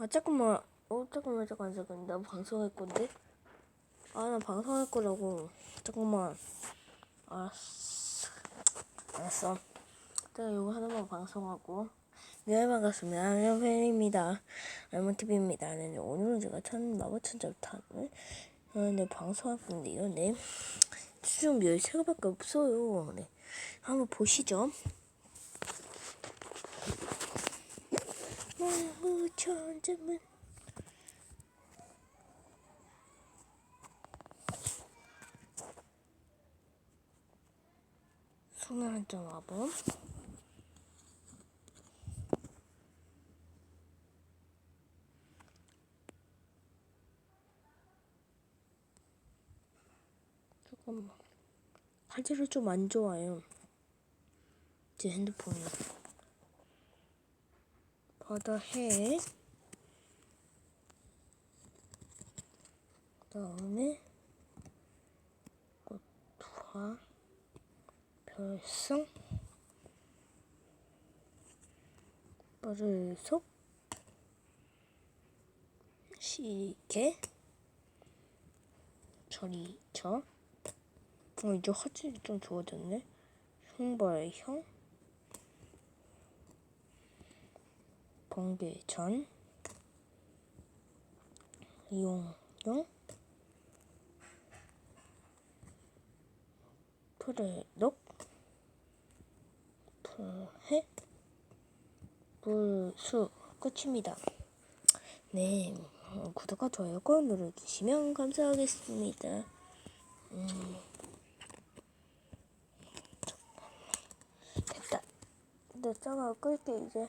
아 잠깐만. 어 잠깐만 잠깐만 잠깐만. 나 방송할 건데? 아 나 방송할 거라고. 잠깐만. 알았어. 알았어. 내가 이거 하나만 방송하고. 네 반갑습니다. 안녕 팬입니다. 알몬TV입니다. 네, 오늘은 제가 천 마법천자 타는 어, 네, 방송할 건데요 네. 수중 13개밖에 없어요. 네. 한번 보시죠. 마법천자문 소멸한 점 마법 잠깐만 화질이 좀안 좋아요. 제 핸드폰이. 바다 해. 그 다음에 꽃화 별성? 빠르속? 시계? 저리 저? 어 이제 화질이 좀 좋아졌네. 흉발형? 번개전? 이용용? 프레독? 풀 해 불수 끝입니다. 네 어, 구독과 좋아요 꼭 눌러주시면 감사하겠습니다. 음. 됐다. 내 짱아 끌게 이제.